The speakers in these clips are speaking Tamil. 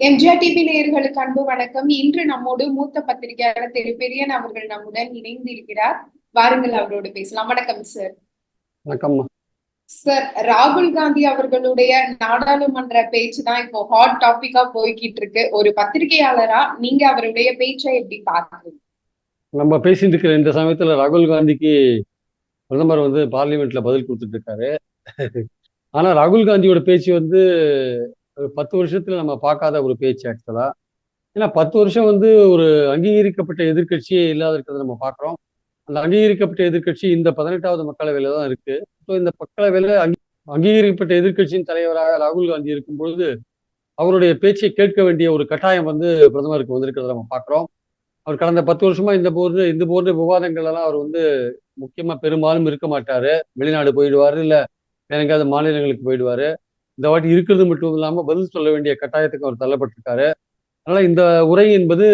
எம்ஜிஆர் டிவி நேயர்களுக்கு அன்பு வணக்கம். இன்று நம்மோடு மூத்த பத்திரிகையாளர் திரு பெரியன் அவர்கள் நம்முடன் இணைந்து இருக்கிறார். வாருங்கள் அவரோடு பேசலாம். வணக்கம் சார் வணக்கம்மா. சார் ராகுல் காந்தி அவர்களுடைய நாடாளுமன்ற பேச்சு தான் இப்போ ஹாட் டாபிக்கா போய்கிட்டு இருக்கு ஒரு பத்திரிகையாளரா நீங்க அவருடைய பேச்சை எப்படி பாக்குறீங்க நம்ம பேசிட்டு இருக்கிற இந்த சமயத்துல ராகுல் காந்திக்கு பிரதமர் வந்து பார்லிமெண்ட்ல பதில் கொடுத்துட்டு இருக்காரு ஆனா ராகுல் காந்தியோட பேச்சு வந்து ஒரு பத்து வருஷத்துல நம்ம பார்க்காத ஒரு பேச்சு ஆக்சுவலா ஏன்னா பத்து வருஷம் வந்து ஒரு அங்கீகரிக்கப்பட்ட எதிர்க்கட்சியே இல்லாத இருக்கிறத நம்ம பார்க்குறோம். அந்த அங்கீகரிக்கப்பட்ட எதிர்க்கட்சி இந்த பதினெட்டாவது மக்களவையில தான் இருக்கு. ஸோ இந்த மக்களவையில அங்கீகரிக்கப்பட்ட எதிர்க்கட்சியின் தலைவராக ராகுல் காந்தி இருக்கும் பொழுது அவருடைய பேச்சை கேட்க வேண்டிய ஒரு கட்டாயம் வந்து பிரதமருக்கு வந்திருக்கிறத நம்ம பார்க்குறோம். அவர் கடந்த பத்து வருஷமா இந்த போர்டு இந்த போர்டு விவாதங்கள் எல்லாம் அவர் வந்து முக்கியமா பெரும்பாலும் இருக்க மாட்டாரு. வெளிநாடு போயிடுவாரு இல்ல வேற எங்கேயாவது மாநிலங்களுக்கு போயிடுவாரு. இந்த வாட்டி இருக்கிறது மட்டும் இல்லாமல் பதில் சொல்ல வேண்டிய கட்டாயத்துக்கு அவர் தள்ளப்பட்டிருக்காரு. அதனால இந்த உரை என்பது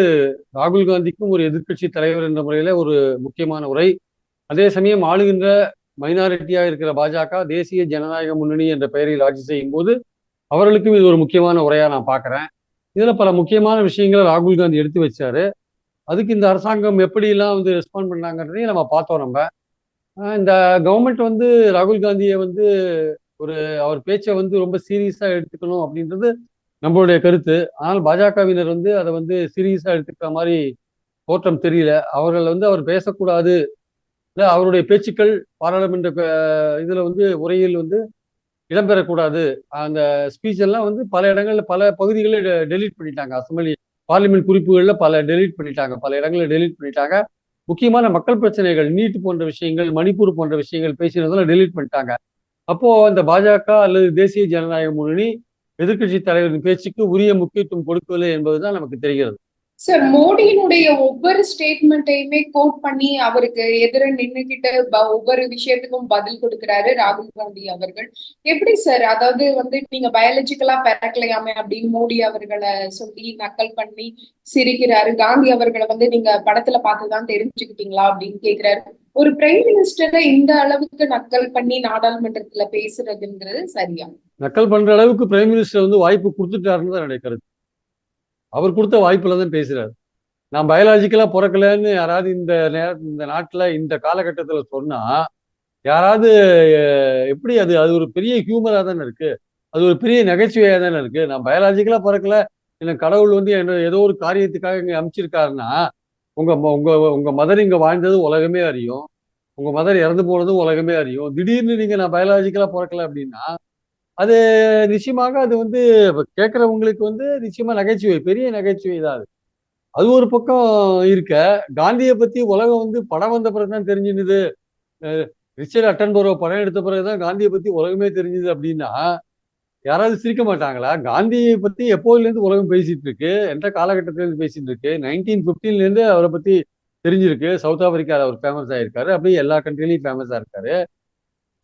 ராகுல் காந்திக்கும் ஒரு எதிர்க்கட்சி தலைவர் என்ற முறையில ஒரு முக்கியமான உரை. அதே சமயம் ஆளுகின்ற மைனாரிட்டியா இருக்கிற பாஜக தேசிய ஜனநாயக முன்னணி என்ற பெயரில் ஆட்சி செய்யும் போது அவர்களுக்கும் இது ஒரு முக்கியமான உரையா நான் பாக்குறேன். இதுல பல முக்கியமான விஷயங்களை ராகுல் காந்தி எடுத்து வச்சாரு. அதுக்கு இந்த அரசாங்கம் எப்படிலாம் வந்து ரெஸ்பாண்ட் பண்ணாங்கன்றதையும் நம்ம பார்த்தோம் நம்ம. இந்த கவர்மெண்ட் வந்து ராகுல் காந்தியை வந்து ஒரு அவர் பேச்சை வந்து ரொம்ப சீரியஸா எடுத்துக்கணும் அப்படின்றது நம்மளுடைய கருத்து. ஆனால் பாஜகவினர் வந்து அதை வந்து சீரியஸா எடுத்துக்கிற மாதிரி தோற்றம் தெரியல. அவர்கள் வந்து அவர் பேசக்கூடாது. இல்லை அவருடைய பேச்சுக்கள் பாராளுமன்ற இதுல வந்து உரையில் வந்து இடம்பெறக்கூடாது. அந்த ஸ்பீச் எல்லாம் வந்து பல இடங்கள்ல பல பகுதிகளில் டெலீட் பண்ணிட்டாங்க. அசம்பிளி பார்லிமெண்ட் குறிப்புகளில் பல டெலீட் பண்ணிட்டாங்க. பல இடங்களில் டெலீட் பண்ணிட்டாங்க. முக்கியமான மக்கள் பிரச்சனைகள் நீட் போன்ற விஷயங்கள் மணிப்பூர் போன்ற விஷயங்கள் பேசினதெல்லாம் டெலீட் பண்ணிட்டாங்க. அப்போ அந்த பாஜக அல்லது தேசிய ஜனநாயக முன்னணி எதிர்கட்சி தலைவரின் பேச்சுக்கு உரிய முக்கியத்துவம் கொடுக்கவில்லை என்பதுதான் நமக்கு தெரிகிறது. சார் மோடியினுடைய ஒவ்வொரு ஸ்டேட்மெண்ட்டையுமே கோட் பண்ணி அவருக்கு எதிர நின்னுகிட்டு ஒவ்வொரு விஷயத்துக்கும் பதில் கொடுக்கிறாரு ராகுல் காந்தி அவர்கள். எப்படி சார்? அதாவது வந்து நீங்க பயாலஜிக்கலா பிறக்கலையாமே அப்படின்னு மோடி அவர்களை சொல்லி நக்கல் பண்ணி சிரிக்கிறாரு. காந்தி அவர்களை வந்து நீங்க படத்துல பார்த்துதான் தெரிஞ்சுக்கிட்டீங்களா அப்படின்னு கேக்குறாரு. ஒரு பிரைம் மினிஸ்டரை இந்த அளவுக்கு நக்கல் பண்ணி நாடாளுமன்றத்துல பேசுறதுங்கிறது சரியா? நக்கல் பண்ற அளவுக்கு பிரைம் மினிஸ்டர் வந்து வாய்ப்பு கொடுத்துட்டாருன்னு தான் நினைக்கிறது அவர் கொடுத்த வாய்ப்புல தான் பேசுறாரு. நான் பயாலஜிக்கலா பிறக்கலன்னு யாராவது இந்த நேர இந்த நாட்டுல இந்த காலகட்டத்துல சொன்னா யாராவது எப்படி அது அது ஒரு பெரிய ஹியூமரா தானே இருக்கு. அது ஒரு பெரிய நகைச்சுவையா தானே இருக்கு. நான் பயாலஜிக்கலா பிறக்கல. எனக்கு கடவுள் வந்து என்ன ஏதோ ஒரு காரியத்துக்காக இங்க அமைச்சிருக்காருன்னா உங்க உங்க உங்க மதர் இங்க வாழ்ந்தது உலகமே அறியும். உங்க மதர் இறந்து போனதும் உலகமே அறியும். திடீர்னு நீங்க நான் பயாலஜிக்கலா பிறக்கல அப்படின்னா அது நிச்சயமாக அது வந்து கேட்கறவங்களுக்கு வந்து நிச்சயமா நகைச்சுவை பெரிய நகைச்சுவை தான் அது. அது ஒரு பக்கம் இருக்க. காந்தியை பத்தி உலகம் வந்து படம் வந்த பிறகு தான் தெரிஞ்சுனுது ரிச்சர்ட் அட்டன்பரோ படம் எடுத்த பிறகு தான் காந்தியை பத்தி உலகமே தெரிஞ்சுது அப்படின்னா யாராவது சிரிக்க மாட்டாங்களா? காந்தியை பத்தி எப்போதுலேருந்து உலகம் பேசிட்டு இருக்கு எந்த காலகட்டத்திலேருந்து பேசிட்டு இருக்கு நைன்டீன் பிப்டீன்லேருந்து அவரை பத்தி தெரிஞ்சிருக்கு. சவுத் ஆப்பிரிக்காவில் அவர் ஃபேமஸ் ஆயிருக்காரு. அப்படியே எல்லா கண்ட்ரிலையும் ஃபேமஸா இருக்காரு.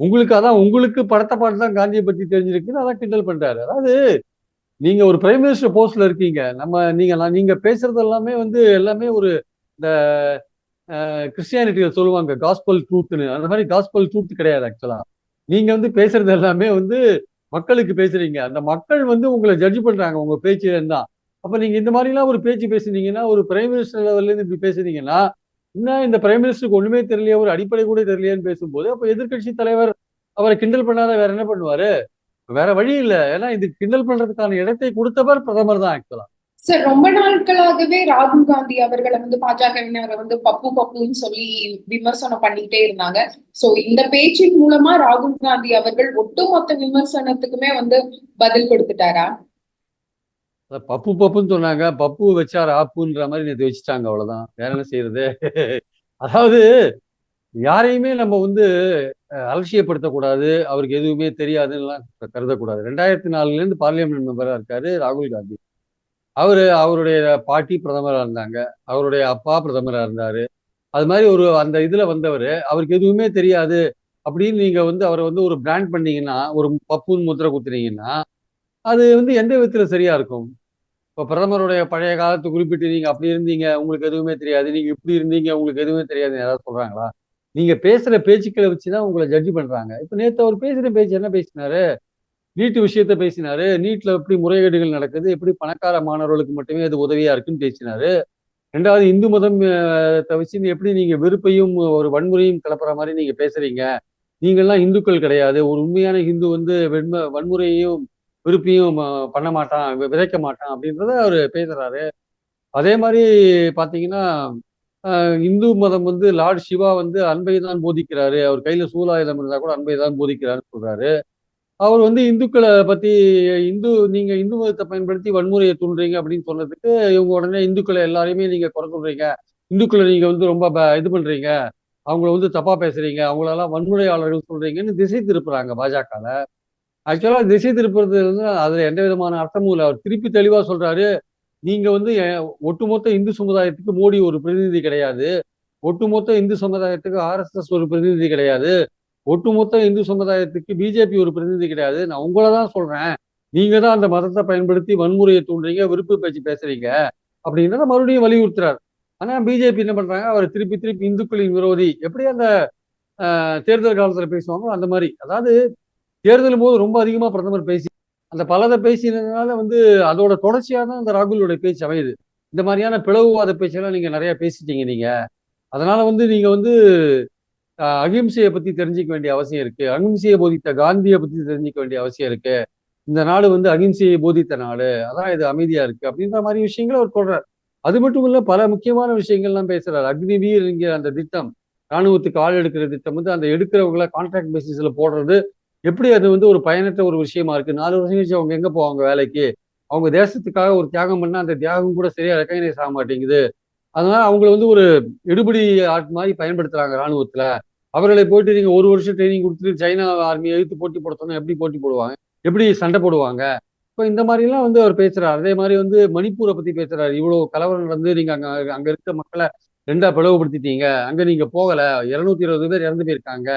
உங்களுக்கு அதான் உங்களுக்கு படத்தை பாட்டு தான் காந்தியை பத்தி தெரிஞ்சிருக்குன்னு அதான் கிண்டல் பண்றாரு. அதாவது நீங்க ஒரு பிரைம் மினிஸ்டர் போஸ்ட்ல இருக்கீங்க. நம்ம நீங்க நீங்க பேசுறது எல்லாமே வந்து எல்லாமே ஒரு இந்த கிறிஸ்டியானிட்டியில் சொல்லுவாங்க காஸ்பல் ட்ரூத்னு அந்த மாதிரி காஸ்பல் ட்ரூத் கிடையாது ஆக்சுவலா நீங்க வந்து பேசுறது எல்லாமே வந்து மக்களுக்கு பேசுறீங்க. அந்த மக்கள் வந்து உங்களை ஜட்ஜ் பண்றாங்க. உங்க பேச்சுல தான் அப்ப நீங்க இந்த மாதிரிலாம் ஒரு பேச்சு பேசுனீங்கன்னா ஒரு பிரைம் மினிஸ்டர் லெவல்ல இருந்து இப்படி பேசுனீங்கன்னா இன்னும் இந்த பிரைம் மினிஸ்டருக்கு ஒண்ணுமே தெரியலையா ஒரு அடிப்படை கூட தெரியலையான்னு பேசும்போது அப்ப எதிர்கட்சி தலைவர் அவரை கிண்டல் பண்ணாத வேற என்ன பண்ணுவாரு? வேற வழி இல்ல. ஏன்னா இது கிண்டல் பண்றதுக்கான இடத்தை கொடுத்தவர் பிரதமர் தான் ஆக்சுவலா சார் ரொம்ப நாட்களாகவே ராகுல் காந்தி அவர்களை வந்து பாஜகவினரை வந்து பப்பு பப்புன்னு சொல்லி விமர்சனம் பண்ணிட்டே இருந்தாங்க. சோ இந்த பேச்சின் மூலமா ராகுல் காந்தி அவர்கள் ஒட்டுமொத்த விமர்சனத்துக்குமே வந்து பதில் கொடுத்துட்டாரா? பப்பு பப்புன்னு சொன்னாங்க. பப்பு வச்சார் ஆப்புன்ற மாதிரி நேற்று வச்சுட்டாங்க அவ்வளவுதான். வேற என்ன செய்யறது? அதாவது யாரையுமே நம்ம வந்து அலட்சியப்படுத்தக்கூடாது. அவருக்கு எதுவுமே தெரியாதுன்னெலாம் கருதக்கூடாது. ரெண்டாயிரத்தி நாலுல இருந்து பார்லிமெண்ட் மெம்பரா இருக்காரு ராகுல் காந்தி. அவரு அவருடைய பாட்டி பிரதமராக இருந்தாங்க. அவருடைய அப்பா பிரதமராக இருந்தாரு. அது மாதிரி ஒரு அந்த இதுல வந்தவர் அவருக்கு எதுவுமே தெரியாது. அப்படின்னு நீங்க வந்து அவரை வந்து ஒரு பிராண்ட் பண்ணீங்கன்னா ஒரு பப்புன்னு முத்திரை குத்துனீங்கன்னா அது வந்து எந்த விதத்துல சரியா இருக்கும்? இப்போ பிரதமருடைய பழைய காலத்து குறிப்பிட்டு நீங்க அப்படி இருந்தீங்க உங்களுக்கு எதுவுமே தெரியாது. நீங்க இப்படி இருந்தீங்க உங்களுக்கு எதுவுமே தெரியாதுன்னு யாராவது சொல்றாங்களா? நீங்க பேசுற பேச்சுக்களை வச்சுதான் உங்களை ஜட்ஜ் பண்றாங்க. இப்ப நேத்து அவர் பேசுகிற பேச்சு என்ன பேசினாரு? நீட்டு விஷயத்த பேசினாரு. நீட்ல எப்படி முறைகேடுகள் நடக்குது எப்படி பணக்கார மாணவர்களுக்கு மட்டுமே அது உதவியா இருக்குன்னு பேசினாரு. ரெண்டாவது இந்து மதம் தவிச்சு எப்படி நீங்க வெறுப்பையும் ஒரு வன்முறையும் கிளப்புற மாதிரி நீங்க பேசுறீங்க? நீங்கள்லாம் இந்துக்கள் கிடையாது. ஒரு உண்மையான இந்து வந்து வெண்ம வன்முறையையும் விருப்பையும் பண்ண மாட்டான் விதைக்க மாட்டான் அப்படின்றத அவர் பேசுறாரு. அதே மாதிரி பார்த்தீங்கன்னா இந்து மதம் வந்து லார்ட் சிவா வந்து அன்பை தான் போதிக்கிறாரு. அவர் கையில சூலாயுதம் இருந்தா கூட அன்பை தான் போதிக்கிறாருன்னு சொல்றாரு. அவர் வந்து இந்துக்களை பத்தி இந்து நீங்க இந்து மதத்தை பயன்படுத்தி வன்முறையை தூண்டுறீங்க அப்படின்னு சொன்னதுக்கு இவங்க உடனே இந்துக்களை எல்லாரையுமே நீங்க குறை சொல்கிறீங்க இந்துக்களை நீங்க வந்து ரொம்ப ப- இது பண்றீங்க. அவங்கள வந்து தப்பா பேசுறீங்க. அவங்களெல்லாம் வன்முறையாளர்கள் சொல்றீங்கன்னு திசை திருப்புறாங்க பாஜகவில் ஆக்சுவலாக திசை திருப்புறது வந்து அதில் எந்த விதமான அர்த்தமும் இல்லை. அவர் திருப்பி தெளிவாக சொல்றாரு நீங்க வந்து ஒட்டுமொத்த இந்து சமுதாயத்துக்கு மோடி ஒரு பிரதிநிதி கிடையாது. ஒட்டுமொத்த இந்து சமுதாயத்துக்கு ஆர்எஸ்எஸ் ஒரு பிரதிநிதி கிடையாது. ஒட்டுமொத்த இந்து சமுதாயத்துக்கு பிஜேபி ஒரு பிரதிநிதி கிடையாது. நான் உங்களை தான் சொல்றேன். நீங்க தான் அந்த மதத்தை பயன்படுத்தி வன்முறையை தூண்டுறீங்க விருப்பு பேச்சு பேசுறீங்க அப்படின்றத மறுபடியும் வலியுறுத்துறாரு. ஆனா பிஜேபி என்ன பண்றாங்க? அவர் திருப்பி திருப்பி இந்துக்களின் விரோதி எப்படி அந்த தேர்தல் காலத்துல பேசுவாங்களோ அந்த மாதிரி. அதாவது தேர்தலும் போது ரொம்ப அதிகமா பிரதமர் பேசி அந்த பலதை பேசினதுனால வந்து அதோட தொடர்ச்சியாக தான் அந்த ராகுலோட பேச்சு அமையுது. இந்த மாதிரியான பிளவுவாத பேச்செல்லாம் நீங்க நிறைய பேசிட்டீங்க நீங்க. அதனால வந்து நீங்க வந்து அகிம்சையை பத்தி தெரிஞ்சிக்க வேண்டிய அவசியம் இருக்கு. அகிம்சையை போதித்த காந்தியை பத்தி தெரிஞ்சிக்க வேண்டிய அவசியம் இருக்கு. இந்த நாடு வந்து அகிம்சையை போதித்த நாடு. அதான் இது அமைதியா இருக்கு அப்படின்ற மாதிரி விஷயங்களை அவர் சொல்றாரு. அது மட்டும் இல்ல பல முக்கியமான விஷயங்கள்லாம் பேசுறாரு. அக்னிவீர் என்கிற அந்த திட்டம் ராணுவத்துக்கு ஆள் எடுக்கிற திட்டம் வந்து அந்த எடுக்கிறவங்கள கான்ட்ராக்ட் பேசிஸ்ல போடுறது. எப்படி அது வந்து ஒரு பயனற்ற ஒரு விஷயமா இருக்கு? நாலு வருஷம் கழிச்சு அவங்க எங்க போவாங்க வேலைக்கு? அவங்க தேசத்துக்காக ஒரு தியாகம் பண்ணா அந்த தியாகம் கூட சரியா ரெக்கக்னைஸ் ஆக மாட்டேங்குது. அதனால அவங்கள வந்து ஒரு எடுபடி ஆட் மாதிரி பயன்படுத்துறாங்க ராணுவத்துல அவர்களை போயிட்டு நீங்க ஒரு வருஷம் ட்ரைனிங் கொடுத்துட்டு சைனா ஆர்மியை எழுத்து போட்டி போட சொன்னா எப்படி போட்டி போடுவாங்க? எப்படி சண்டை போடுவாங்க? இப்போ இந்த மாதிரிலாம் வந்து அவர் பேசுறாரு. அதே மாதிரி வந்து மணிப்பூரை பத்தி பேசுறாரு. இவ்வளவு கலவரம் நடந்து நீங்க அங்க அங்க இருக்க மக்களை ரெண்டா பிளவுபடுத்திட்டீங்க. அங்க நீங்க போகல. இருநூத்தி இருபது பேர் இறந்து போயிருக்காங்க.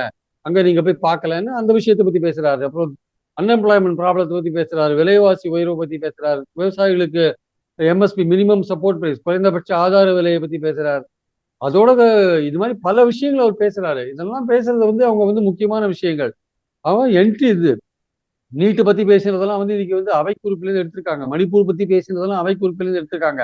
அங்க நீங்க போய் பார்க்கலன்னு அந்த விஷயத்தை பத்தி பேசுறாரு. அப்புறம் அன்எம்ப்ளாய்மெண்ட் ப்ராப்ளத்தை பத்தி பேசுறாரு. விலைவாசி உயர்வை பத்தி பேசுறாரு. விவசாயிகளுக்கு எம்எஸ்பி மினிமம் சப்போர்ட் பிரைஸ் குறைந்தபட்ச ஆதார விலையை பத்தி பேசுறாரு. அதோட இது மாதிரி பல விஷயங்கள் அவர் பேசுறாரு. இதெல்லாம் பேசுறது வந்து அவங்க வந்து முக்கியமான விஷயங்கள். அவன் என்ட்ரி இது. நீட்டு பத்தி பேசுறதெல்லாம் வந்து இன்னைக்கு வந்து அவை குறிப்பிலேருந்து எடுத்திருக்காங்க. மணிப்பூர் பத்தி பேசுனதெல்லாம் அவை குறிப்பிலேருந்து எடுத்திருக்காங்க.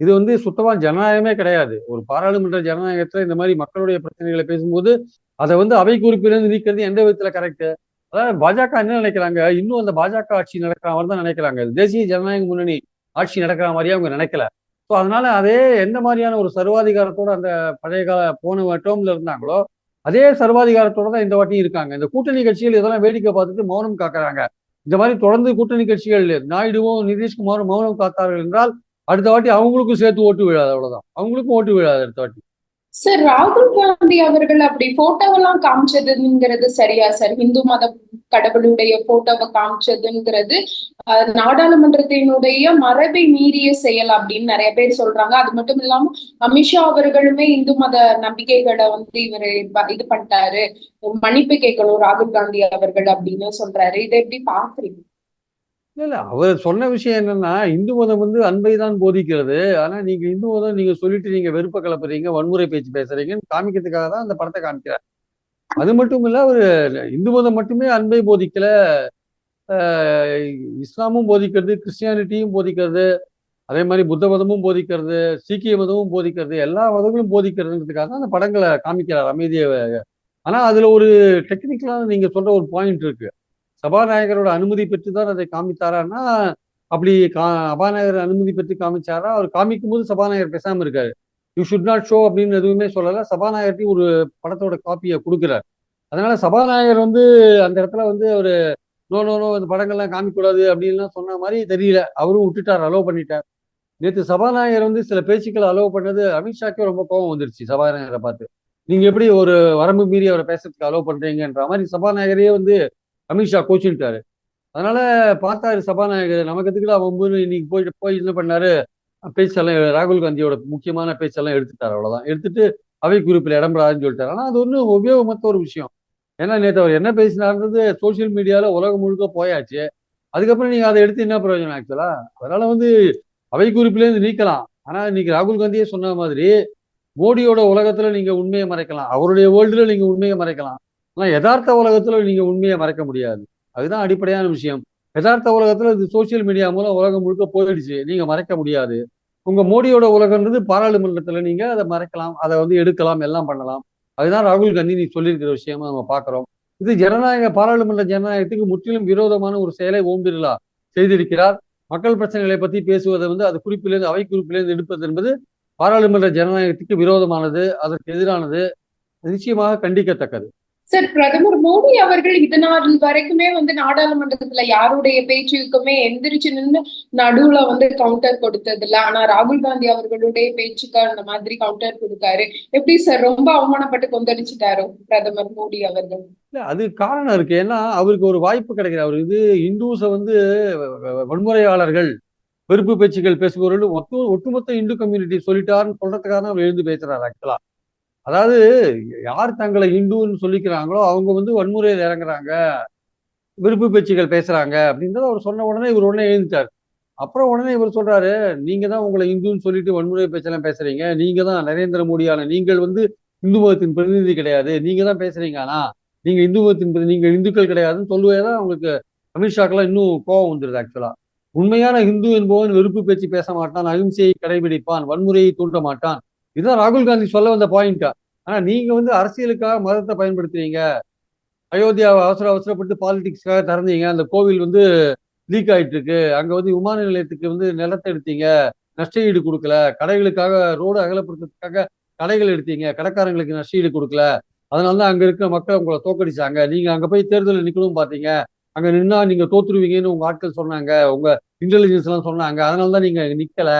இது வந்து சுத்தமா ஜனநாயகமே கிடையாது. ஒரு பாராளுமன்ற ஜனநாயகத்துல இந்த மாதிரி மக்களுடைய பிரச்சனைகளை பேசும்போது அதை வந்து அவை குறிப்பிலிருந்து நீக்கிறது எந்த விதத்துல கரெக்ட் அதாவது பாஜக என்ன நினைக்கிறாங்க? இன்னும் அந்த பாஜக ஆட்சி நடக்கிற மாதிரி தான் நினைக்கிறாங்க. தேசிய ஜனநாயக முன்னணி ஆட்சி நடக்கிற மாதிரியே அவங்க நினைக்கல. ஸோ அதனால அதே எந்த மாதிரியான ஒரு சர்வாதிகாரத்தோட அந்த பழைய கால போன டேர்ம்ல இருந்தாங்களோ அதே சர்வாதிகாரத்தோட தான் இந்த வாட்டியும் இருக்காங்க. இந்த கூட்டணி கட்சிகள் இதெல்லாம் வேடிக்கை பார்த்துட்டு மௌனம் காக்குறாங்க. இந்த மாதிரி தொடர்ந்து கூட்டணி கட்சிகள் நாயுடுவும் நிதிஷ்குமாரும் மௌனம் காத்தார்கள் என்றால் அடுத்த வாட்டி அவங்களுக்கும் சேர்த்து ஓட்டு விழாது அவ்வளவுதான். அவங்களுக்கும் ஓட்டு விழாது அடுத்த வாட்டி. சார் ராகுல் காந்தி அவர்கள் அப்படி போட்டோவெல்லாம் காமிச்சதுங்கிறது சரியா? சார் இந்து மத கடவுளுடைய போட்டோவை காமிச்சதுங்கிறது நாடாளுமன்றத்தினுடைய மரபை மீறிய செயல் அப்படின்னு நிறைய பேர் சொல்றாங்க. அது மட்டும் இல்லாம அமித்ஷா அவர்களுமே இந்து மத நம்பிக்கைகளை வந்து இவரு இது பண்ணிட்டாரு. மன்னிப்பு கேட்கணும் ராகுல் காந்தி அவர்கள் அப்படின்னு சொல்றாரு. இதை எப்படி பாக்குறீங்க இல்ல இல்ல. அவர் சொன்ன விஷயம் என்னன்னா இந்து மதம் வந்து அன்பை தான் போதிக்கிறது. ஆனா நீங்க இந்து மதம் நீங்க சொல்லிட்டு நீங்க வெறுப்ப கலப்புறீங்க வன்முறை பேச்சு பேசுறீங்கன்னு காமிக்கிறதுக்காக தான் அந்த படத்தை காமிக்கிறார். அது மட்டும் இல்ல அவர் இந்து மதம் மட்டுமே அன்பை போதிக்கல. இஸ்லாமும் போதிக்கிறது கிறிஸ்டியானிட்டியும் போதிக்கிறது அதே மாதிரி புத்த மதமும் போதிக்கிறது சீக்கிய மதமும் போதிக்கிறது எல்லா மதங்களும் போதிக்கிறதுங்கிறதுக்காக தான் அந்த படங்களை காமிக்கிறார் அமைதியை. ஆனா அதுல ஒரு டெக்னிக்கலாக நீங்க சொல்ற ஒரு பாயிண்ட் இருக்கு. சபாநாயகரோட அனுமதி பெற்று தான் அதை காமித்தாரான்னா அப்படி கா சபாநாயகர் அனுமதி பெற்று காமிச்சாரா? அவர் காமிக்கும் போது சபாநாயகர் பேசாமல் இருக்காரு. யூ ஷுட் நாட் ஷோ அப்படின்னு எதுவுமே சொல்லலை. சபாநாயகர்ட்டையும் ஒரு படத்தோட காப்பியை கொடுக்குறாரு. அதனால சபாநாயகர் வந்து அந்த இடத்துல வந்து ஒரு நோ நோ நோ இந்த படங்கள்லாம் காமிக்கக்கூடாது அப்படின்லாம் சொன்ன மாதிரி தெரியல. அவரும் விட்டுட்டார் அலோவ் பண்ணிட்டார். நேற்று சபாநாயகர் வந்து சில பேச்சுக்களை அலோவ் பண்ணது அமித்ஷாக்கே ரொம்ப கோபம் வந்துருச்சு சபாநாயகரை பார்த்து. நீங்க எப்படி ஒரு வரம்பு மீறி அவரை பேசுறதுக்கு அலோவ் பண்றீங்கன்ற மாதிரி சபாநாயகரையே வந்து அமித்ஷா கோச்சுட்டாரு அதனால பார்த்தாரு சபாநாயகர். நமக்கு எதுக்குடா ஒம்பது இன்னைக்கு போயிட்டு போய் என்ன பண்ணாரு? பேச்செல்லாம் ராகுல் காந்தியோட முக்கியமான பேச்செல்லாம் எடுத்துட்டார் அவ்வளவுதான். எடுத்துட்டு அவை குறிப்பில் இடம்பெறாதுன்னு சொல்லிட்டாரு. ஆனா அது ஒன்றும் உபயோகமற்ற ஒரு விஷயம். ஏன்னா நேற்று அவர் என்ன பேசினார்ன்றது சோசியல் மீடியால உலகம் முழுக்க போயாச்சு. அதுக்கப்புறம் நீங்க அதை எடுத்து என்ன பிரயோஜனம் ஆக்சுவலா? அதனால வந்து அவை குறிப்பிலேருந்து நீக்கலாம். ஆனா இன்னைக்கு ராகுல் காந்தியே சொன்ன மாதிரி மோடியோட உலகத்துல நீங்க உண்மையை மறைக்கலாம். அவருடைய வேர்ல்டுல நீங்க உண்மையை மறைக்கலாம். ஆனால் யதார்த்த உலகத்தில் நீங்கள் உண்மையை மறைக்க முடியாது. அதுதான் அடிப்படையான விஷயம். யதார்த்த உலகத்தில் இது சோசியல் மீடியா மூலம் உலகம் முழுக்க போயிடுச்சு. நீங்கள் மறைக்க முடியாது. உங்கள் மோடியோட உலகன்றது பாராளுமன்றத்தில் நீங்கள் அதை மறைக்கலாம். அதை வந்து எடுக்கலாம் எல்லாம் பண்ணலாம். அதுதான் ராகுல் காந்தி நீ சொல்லியிருக்கிற விஷயமா நம்ம பார்க்குறோம். இது ஜனநாயக பாராளுமன்ற ஜனநாயகத்துக்கு முற்றிலும் விரோதமான ஒரு செயலை ஓம் பிர்லா செய்திருக்கிறார். மக்கள் பிரச்சனைகளை பற்றி பேசுவதை வந்து அது குறிப்பிலிருந்து அவை குறிப்பிலிருந்து எடுப்பது என்பது பாராளுமன்ற ஜனநாயகத்துக்கு விரோதமானது அதற்கு எதிரானது நிச்சயமாக கண்டிக்கத்தக்கது. சார் பிரதமர் மோடி அவர்கள் இதனால் வரைக்குமே வந்து நாடாளுமன்றத்துல யாருடைய பேச்சுக்குமே எந்திரிச்சு நின்று நடுவுல வந்து கவுண்டர் கொடுத்தது இல்ல ஆனா ராகுல் காந்தி அவர்களுடைய பேச்சுக்கு அந்த மாதிரி கவுண்டர் கொடுத்தாரு. எப்படி சார் ரொம்ப அவமானப்பட்டு கொந்தளிச்சுட்டாரோ பிரதமர் மோடி அவர்கள்? இல்ல அது காரணம் இருக்கு. ஏன்னா அவருக்கு ஒரு வாய்ப்பு கிடைக்குது. அவர் இது இந்துஸை வந்து வன்முறையாளர்கள் வெறுப்பு பேச்சுக்கள் பேசுபவர்கள் ஒட்டு ஒட்டுமொத்த இந்து கம்யூனிட்டி சொல்லிட்டாருன்னு சொல்றதுக்காக அவர் எழுந்து பேசுறாரு ஆக்சுவலா அதாவது யார் தங்களை இந்துன்னு சொல்லிக்கிறாங்களோ அவங்க வந்து வன்முறையில் இறங்குறாங்க. விருப்பு பேச்சுகள் பேசுறாங்க அப்படின்றத அவர் சொன்ன உடனே இவர் உடனே எழுந்துட்டார். அப்புறம் உடனே இவர் சொல்றாரு நீங்க தான் உங்களை இந்துன்னு சொல்லிட்டு வன்முறை பேச்செல்லாம் பேசுறீங்க. நீங்க தான் நரேந்திர மோடியான நீங்கள் வந்து இந்து மதத்தின் பிரதிநிதி கிடையாது. நீங்க தான் பேசுறீங்க. ஆனா நீங்க இந்து மதத்தின் பிரதி நீங்கள் இந்துக்கள் கிடையாதுன்னு சொல்லுவதே உங்களுக்கு அமித்ஷாக்கெல்லாம் இன்னும் கோபம் வந்துருது ஆக்சுவலா உண்மையான இந்து என்பவன் வெறுப்பு பேச்சு பேச மாட்டான் அகிம்சையை கடைபிடிப்பான் வன்முறையை தூண்ட மாட்டான். இதுதான் ராகுல் காந்தி சொல்ல வந்த பாயிண்டா ஆனா நீங்க வந்து அரசியலுக்காக மதத்தை பயன்படுத்துறீங்க. அயோத்தியாவை அவசர அவசரப்பட்டு பாலிடிக்ஸ்க்காக திறந்தீங்க. அந்த கோவில் வந்து லீக் ஆயிட்டு இருக்கு அங்க வந்து விமான நிலையத்துக்கு வந்து நிலத்தை எடுத்தீங்க. நஷ்ட ஈடு கொடுக்கல. கடைகளுக்காக ரோடு அகலப்படுத்துறதுக்காக கடைகள் எடுத்தீங்க. கடைக்காரங்களுக்கு நஷ்ட ஈடு கொடுக்கல. அதனால தான் அங்க இருக்கிற மக்கள் உங்களை தோக்கடிச்சாங்க. நீங்க அங்க போய் தேர்தலில் நிக்கணும் பாத்தீங்க. அங்க நின்னா நீங்க தோத்துருவீங்கன்னு உங்க ஆட்கள் சொன்னாங்க. உங்க இன்டெலிஜென்ஸ் எல்லாம் சொன்னாங்க. அதனால தான் நீங்க நிக்கல.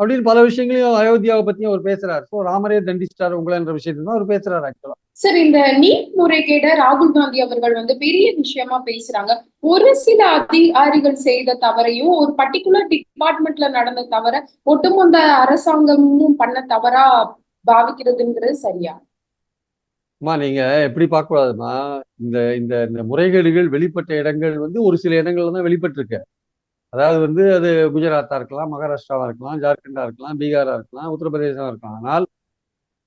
அப்படின்னு பல விஷயங்களையும் அயோத்தியாவை பத்தியும் அவர் பேசுறாரு. ஸோ ராமரே தண்டிச்சிட்டாரு உங்களன்ற விஷயத்துல தான் அவர் பேசுறாரு ஆக்சுவலா சார் இந்த நீட் முறைகேட ராகுல் காந்தி அவர்கள் வந்து பெரிய விஷயமா பேசுறாங்க. ஒரு சில அதிகாரிகள் செய்த தவறையும் ஒரு பர்டிகுலர் டிபார்ட்மெண்ட்ல நடந்த தவற ஒட்டுமொத்த அரசாங்கமும் பண்ண தவறா பாவிக்கிறதுங்கிறது சரியா? அம்மா நீங்க எப்படி பார்க்க கூடாதுமா இந்த இந்த இந்த முறைகேடுகள் வெளிப்பட்ட இடங்கள் வந்து ஒரு சில இடங்கள்ல தான் வெளிப்பட்டிருக்கு. அதாவது வந்து அது குஜராத்தாக இருக்கலாம் மகாராஷ்டிராவாக இருக்கலாம் ஜார்க்கண்டாக இருக்கலாம் பீகாராக இருக்கலாம் உத்தரப்பிரதேசமாக இருக்கலாம். ஆனால்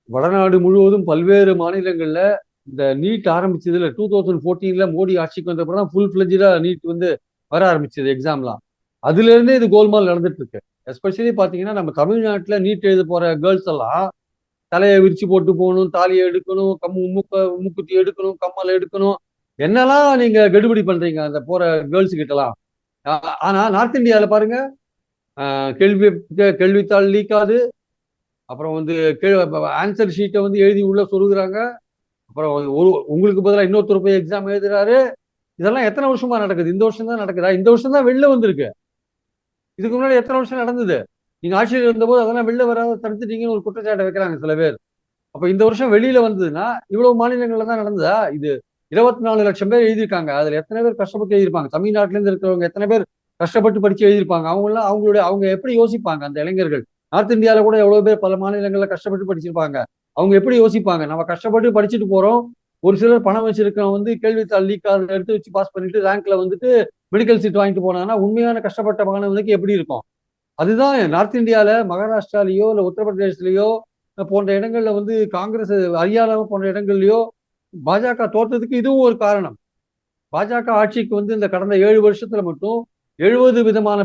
வடநாடு முழுவதும் பல்வேறு மாநிலங்களில் இந்த நீட் ஆரம்பிச்சதுல டூ தௌசண்ட் ஃபோர்டீனில் மோடி ஆட்சிக்கு வந்தப்பறம் தான் ஃபுல் ஃபிளஜாக நீட் வந்து வர ஆரம்பிச்சது எக்ஸாம்லாம் அதுலேருந்தே இது கோல்மால் நடந்துட்டு இருக்கு. எஸ்பெஷலி பார்த்தீங்கன்னா நம்ம தமிழ்நாட்டில் நீட் எழுத போகிற கேர்ள்ஸ் எல்லாம் தலையை விரிச்சு போட்டு போகணும் தாலியை எடுக்கணும் கம் மூக்க மூக்குத்தி எடுக்கணும் கம்மல் எடுக்கணும். என்னெல்லாம் நீங்கள் கெடுபிடி பண்ணுறீங்க அந்த போகிற கேர்ள்ஸ் கிட்டலாம்? ஆனா நார்த் இந்தியாவில் பாருங்க கேள்வி கேள்வித்தாள் லீக்காது அப்புறம் வந்து ஆன்சர் ஷீட்டை வந்து எழுதி உள்ள சொல்லுகிறாங்க அப்புறம் ஒரு உங்களுக்கு பதிலாக இன்னொருத்தர் போய் எக்ஸாம் எழுதுறாரு. இதெல்லாம் எத்தனை வருஷமா நடக்குது? இந்த வருஷம் தான் நடக்குதா? இந்த வருஷம் தான் வெளில வந்திருக்கு. இதுக்கு முன்னாடி எத்தனை வருஷம் நடந்தது? நீங்க ஆட்சியில் இருந்தபோது அதெல்லாம் வெளில வராத தடுத்துட்டீங்கன்னு ஒரு குற்றச்சாட்டை வைக்கிறாங்க சில பேர். அப்ப இந்த வருஷம் வெளியில வந்ததுன்னா இவ்வளவு மாநிலங்கள்ல தான் நடந்ததா இது? இருபத்தி நாலு லட்சம் பேர் எழுதியிருக்காங்க. அதுல எத்தனை பேர் கஷ்டப்பட்டு எழுதியிருப்பாங்க? தமிழ்நாட்டிலேருந்து இருக்கிறவங்க எத்தனை பேர் கஷ்டப்பட்டு படிச்சு எழுதியிருப்பாங்க? அவங்களாம் அவங்களுடைய அவங்க எப்படி யோசிப்பாங்க அந்த இளைஞர்கள்? நார்த் இந்தியாவில கூட எவ்வளவு பேர் பல மாநிலங்கள்ல கஷ்டப்பட்டு படிச்சிருப்பாங்க. அவங்க எப்படி யோசிப்பாங்க? நம்ம கஷ்டப்பட்டு படிச்சுட்டு போறோம். ஒரு சிலர் பணம் வச்சிருக்கவங்க வந்து கேள்வித்தாள் லீக் அதில் எடுத்து வச்சு பாஸ் பண்ணிட்டு ரேங்க்ல வந்துட்டு மெடிக்கல் சீட் வாங்கிட்டு போனாங்கன்னா உண்மையான கஷ்டப்பட்ட மாணவனுக்கு எப்படி இருக்கும்? அதுதான் நார்த் இந்தியால மகாராஷ்டிராலேயோ இல்லை உத்தரப்பிரதேசலையோ போன்ற இடங்கள்ல வந்து காங்கிரஸ் ஹரியானா போன்ற இடங்கள்லயோ பாஜக தோற்றதுக்கு இதுவும் ஒரு காரணம். பாஜக ஆட்சிக்கு வந்து இந்த கடந்த ஏழு வருஷத்துல மட்டும் எழுபது விதமான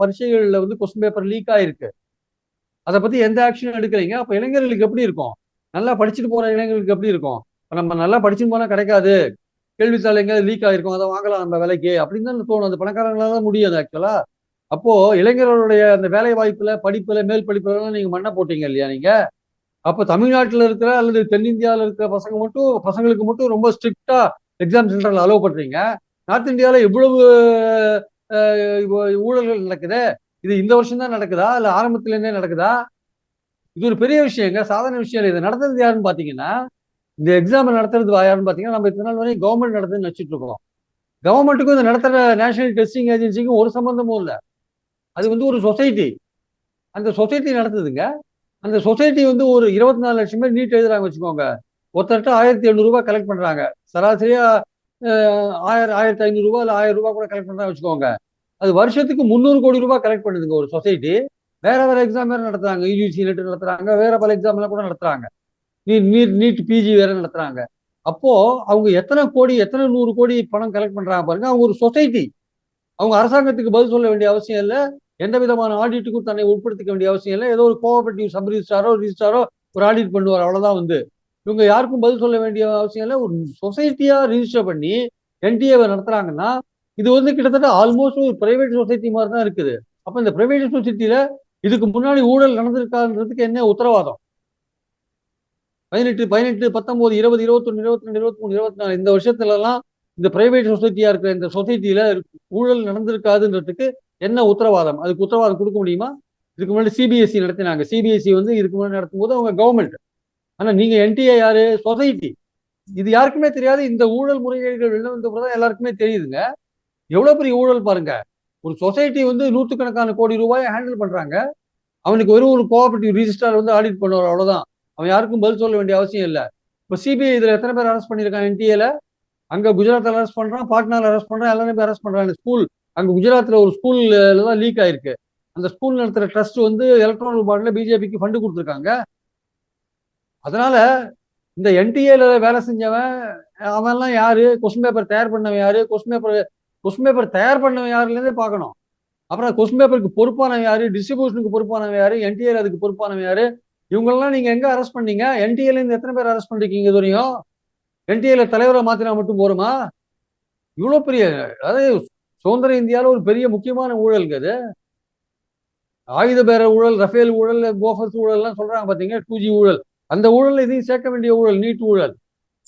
பரீட்சைகள்ல வந்து கொஸ்டின் பேப்பர் லீக் ஆயிருக்கு. அதை பத்தி எந்த ஆக்ஷனும் எடுக்கிறீங்க அப்ப இளைஞர்களுக்கு எப்படி இருக்கும்? நல்லா படிச்சுட்டு போற இளைஞர்களுக்கு எப்படி இருக்கும்? நம்ம நல்லா படிச்சுட்டு போனா கிடைக்காது. கேள்வித்தாள் எங்கேயாவது லீக் ஆயிருக்கும். அதை வாங்கலாம் நம்ம விலைக்கு. அப்படின்னு தான் தோணும். அந்த பணக்காரங்களால தான் முடியும் அது ஆக்சுவலா அப்போ இளைஞர்களுடைய அந்த வேலை வாய்ப்புல படிப்புல மேல் படிப்புல நீங்க மண்ணை போட்டீங்க இல்லையா நீங்க? அப்போ தமிழ்நாட்டில் இருக்கிற அல்லது தென்னிந்தியாவில் இருக்கிற பசங்க மட்டும் பசங்களுக்கு மட்டும் ரொம்ப ஸ்ட்ரிக்டா எக்ஸாம் சென்டர்ல அலோவ் பண்றீங்க. நார்த் இந்தியாவில் இவ்வளவு ஊழல்கள் நடக்குது? இது இந்த வருஷம் தான் நடக்குதா? இல்ல ஆரம்பத்துலேருந்தே நடக்குதா? இது ஒரு பெரிய விஷயங்க. சாதாரண விஷயம் இல்லை. இது நடந்தது யாருன்னு பாத்தீங்கன்னா இந்த எக்ஸாம் நடத்துறது யாருன்னு பாத்தீங்கன்னா நம்ம இத்தனை நாள் வரையும் கவர்மெண்ட் நடத்துன்னு வச்சுட்டு இருக்கோம். கவர்மெண்ட்டுக்கும் இந்த நடத்துற நேஷனல் டெஸ்டிங் ஏஜென்சிக்கும் ஒரு சம்மந்தமும் இல்லை. அது வந்து ஒரு சொசைட்டி அந்த சொசைட்டி நடத்துதுங்க. அந்த சொசைட்டி வந்து ஒரு இருபத்தி நாலு லட்சம் பேர் நீட் எழுதுறாங்க வச்சுக்கோங்க. ஒருத்தர்கிட்ட ஆயிரத்தி எழுநூறுபா கலெக்ட் பண்றாங்க. சராசரியா ஆயிரம் ஆயிரத்தி ஐநூறுரூவா இல்லை ஆயிரம் ரூபாய் கூட கலெக்ட் பண்ணுறாங்க வச்சுக்கோங்க. அது வருஷத்துக்கு முந்நூறு கோடி ரூபாய் கலெக்ட் பண்ணுதுங்க ஒரு சொசைட்டி. வேற வேற எக்ஸாம் வேற நடத்துறாங்க. யூஜிசி நெட் நடத்துறாங்க. வேற பல எக்ஸாம் எல்லாம் கூட நடத்துறாங்க. நீட் நீட் நீட் பிஜி வேற நடத்துறாங்க. அப்போ அவங்க எத்தனை கோடி எத்தனை நூறு கோடி பணம் கலெக்ட் பண்றாங்க பாருங்க. அவங்க ஒரு சொசைட்டி. அவங்க அரசாங்கத்துக்கு பதில் சொல்ல வேண்டிய அவசியம் இல்லை. எந்த விதமான ஆடிட்டுக்கும் தன்னை உட்படுத்திக்க வேண்டிய அவசியம் இல்லை. ஏதோ ஒரு கோஆபரேட்டிவ் சப் ரிஜிஸ்டாரோ ரிஜிஸ்டாரோ ஒரு ஆடிட் பண்ணுவார். அவ்வளோதான் வந்து. இவங்க யாருக்கும் பதில் சொல்ல வேண்டிய அவசியம் இல்லை. ஒரு சொசைட்டியா ரிஜிஸ்டர் பண்ணி என்டிஏவை நடத்துறாங்கன்னா இது வந்து கிட்டத்தட்ட ஆல்மோஸ்ட் ஒரு பிரைவேட் சொசைட்டி மாதிரி தான் இருக்குது. அப்போ இந்த பிரைவேட் சொசைட்டியில் இதுக்கு முன்னாடி ஊழல் நடந்திருக்கான்றதுக்கு என்ன உத்தரவாதம்? பதினெட்டு பதினெட்டு பத்தொம்போது இருபது இருபத்தொன்னு இருபத்தி ரெண்டு இருபத்தி மூணு இருபத்தி நாலு இந்த வருஷத்துல எல்லாம் இந்த பிரைவேட் சொசைட்டியா இருக்கிற இந்த சொசைட்டியில் ஊழல் நடந்திருக்காதுன்றதுக்கு என்ன உத்தரவாதம்? அதுக்கு உத்தரவாதம் கொடுக்க முடியுமா? இதுக்கு முன்னாடி சிபிஎஸ்சி நடத்தினாங்க. சிபிஎஸ்சி வந்து இதுக்கு முன்னாடி நடத்தும் போது அவங்க கவர்மெண்ட் ஆனா நீங்க என்டிஏ யாரு? சொசைட்டி இது யாருக்குமே தெரியாது. இந்த ஊழல் முறைகேடுகள் வெளில வந்த எல்லாருக்குமே தெரியுதுங்க. எவ்வளவு பெரிய ஊழல் பாருங்க. ஒரு சொசைட்டி வந்து நூற்றுக்கணக்கான கோடி ரூபாயை ஹேண்டில் பண்றாங்க. அவனுக்கு வெறும் ஒரு கோஆபரேட்டிவ் ரிஜிஸ்டார் வந்து ஆடிட் பண்ணுவார் அவ்வளவுதான். அவன் யாருக்கும் பதில் சொல்ல வேண்டிய அவசியம் இல்லை. இப்போ சிபிஐ இதுல எத்தனை பேர் அரெஸ்ட் பண்ணியிருக்கான் என்டிஏல அங்க குஜராத்ல அரெஸ்ட் பண்றான் பாட்னால அரெஸ்ட் பண்றான் எல்லாமே பேர் அரெஸ்ட் பண்றாங்க. ஸ்கூல் அங்கே குஜராத்தில் ஒரு ஸ்கூல்ல தான் லீக் ஆயிருக்கு. அந்த ஸ்கூல் நடத்துகிற ட்ரஸ்ட் வந்து எலக்ட்ரானிக் பாடியில் பிஜேபிக்கு ஃபண்டு கொடுத்துருக்காங்க. அதனால இந்த என்டிஏல வேலை செஞ்சவன் அவன்லாம் யாரு? கொஸ்டின் பேப்பர் தயார் பண்ணவன் யாரு? கொஸ்டின் பேப்பர் கொஸ்டின் பேப்பர் தயார் பண்ணவன் யாருலேருந்தே பார்க்கணும். அப்புறம் கொஸ்டின் பேப்பருக்கு பொறுப்பானவன் யாரு? டிஸ்ட்ரிபியூஷனுக்கு பொறுப்பானவன் யாரு? என்டிஏல அதுக்கு பொறுப்பானவன் யாரு? இவங்கெல்லாம் நீங்க எங்க அரெஸ்ட் பண்ணீங்க? என்டிஏல இருந்து எத்தனை பேர் அரெஸ்ட் பண்ணிருக்கீங்க இது வரையும் என்டிஏல தலைவரை மாத்தினா மட்டும் போருமா? இவ்வளோ பெரிய அதாவது சுதந்திர இந்தியாவில் ஒரு பெரிய முக்கியமான ஊழலுக்கு அது. ஆயுத பேர ஊழல் ரஃபேல் ஊழல் போஃபர்ஸ் ஊழல் எல்லாம் சொல்றாங்க பாத்தீங்கன்னா டூ ஜி ஊழல். அந்த ஊழல் இதையும் சேர்க்க வேண்டிய ஊழல் நீட் ஊழல்.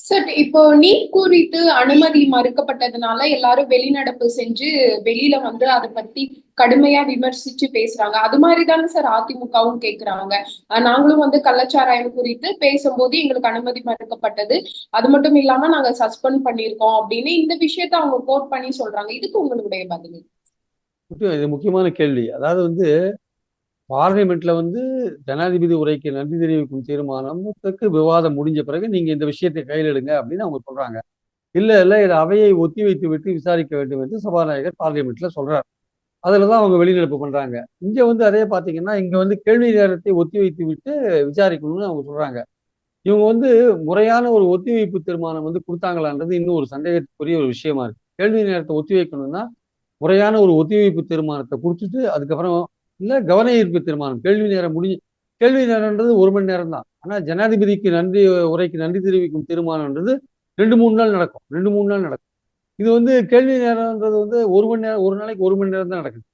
சார் இப்போ நீட் குறித்து அனுமதி மறுக்கப்பட்டதுனால எல்லாரும் வெளிநடப்பு செஞ்சு வெளியில வந்து அதை பத்தி கடுமையா விமர்சிச்சு பேசுறாங்க. அது மாதிரி தானே சார் அதிமுகவும் கேக்குறாங்க. நாங்களும் வந்து கள்ளச்சாராயம் குறித்து பேசும்போது எங்களுக்கு அனுமதி மறுக்கப்பட்டது. அது மட்டும் இல்லாம நாங்க சஸ்பெண்ட் பண்ணிருக்கோம் அப்படின்னு இந்த விஷயத்த அவங்க கோட் பண்ணி சொல்றாங்க. இதுக்கு உங்களுடைய பதில். இது முக்கியமான கேள்வி. அதாவது வந்து பார்லிமெண்ட்ல வந்து ஜனாதிபதி உரைக்கு நன்றி தெரிவிக்கும் தீர்மானத்துக்கு விவாதம் முடிஞ்ச பிறகு நீங்க இந்த விஷயத்தை கையில் எடுங்க அப்படின்னு அவங்க சொல்றாங்க. இல்ல இல்ல இதை அவையை ஒத்தி வைத்து விட்டு விசாரிக்க வேண்டும் என்று சபாநாயகர் பார்லிமெண்ட்ல சொல்றார். அதுலதான் அவங்க வெளிநடப்பு பண்றாங்க. இங்க வந்து அதே பாத்தீங்கன்னா இங்க வந்து கேள்வி நேரத்தை ஒத்தி வைத்து விட்டு விசாரிக்கணும்னு அவங்க சொல்றாங்க. இவங்க வந்து முறையான ஒரு ஒத்திவைப்பு தீர்மானம் வந்து கொடுத்தாங்களான்றது இன்னும் ஒரு சந்தேகத்துக்குரிய ஒரு விஷயமா இருக்கு. கேள்வி நேரத்தை ஒத்தி வைக்கணும்னா முறையான ஒரு ஒத்திவைப்பு தீர்மானத்தை கொடுத்துட்டு அதுக்கப்புறம் இல்லை கவன ஈர்ப்பு தீர்மானம். கேள்வி நேரம் முடிஞ்சு கேள்வி நேரம்ன்றது ஒரு மணி நேரம் தான் ஆனால் ஜனாதிபதிக்கு நன்றி உரைக்கு நன்றி தெரிவிக்கும் தீர்மானம்ன்றது ரெண்டு மூணு நாள் நடக்கும். ரெண்டு மூணு நாள் நடக்கும். இது வந்து கேள்வி நேரம்ன்றது வந்து ஒரு மணி நேரம் ஒரு நாளைக்கு ஒரு மணி நேரம் தான் நடக்குது.